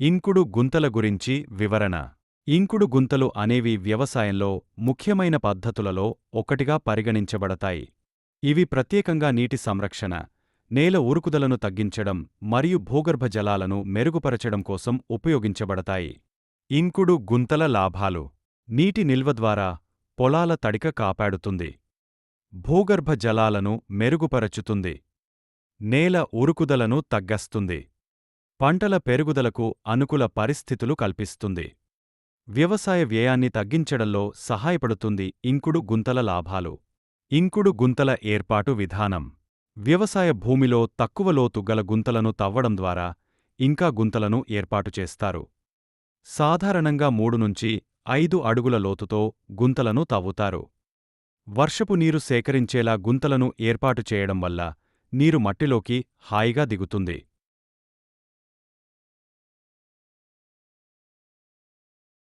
ఇంకుడు గుంతల గురించి వివరణ. ఇంకుడు గుంతలు అనేవి వ్యవసాయంలో ముఖ్యమైన పద్ధతులలో ఒకటిగా పరిగణించబడతాయి. ఇవి ప్రత్యేకంగా నీటి సంరక్షణ నేల ఊరుకుదలను తగ్గించడం మరియు భూగర్భ జలాలను మెరుగుపరచడం కోసం ఉపయోగించబడతాయి. ఇంకుడు గుంతల లాభాలు. నీటి నిల్వ ద్వారా పొలాల తడిక కాపాడుతుంది. భూగర్భ జలాలను మెరుగుపరచుతుంది. నేల ఉరుకుదలను తగ్గస్తుంది. పంటల పెరుగుదలకు అనుకూల పరిస్థితులు కల్పిస్తుంది. వ్యవసాయ వ్యయాన్ని తగ్గించడంలో సహాయపడుతుంది ఇంకుడు గుంతల లాభాలు. ఇంకుడు గుంతల ఏర్పాటు విధానం. వ్యవసాయ భూమిలో తక్కువ లోతు గల గుంతలను తవ్వడం ద్వారా ఇంకా గుంతలను ఏర్పాటు చేస్తారు. సాధారణంగా మూడు నుంచి ఐదు అడుగుల లోతుతో గుంతలను తవ్వుతారు. వర్షపు నీరు సేకరించేలా గుంతలను ఏర్పాటు చేయడం వల్ల నీరు మట్టిలోకి హాయిగా దిగుతుంది.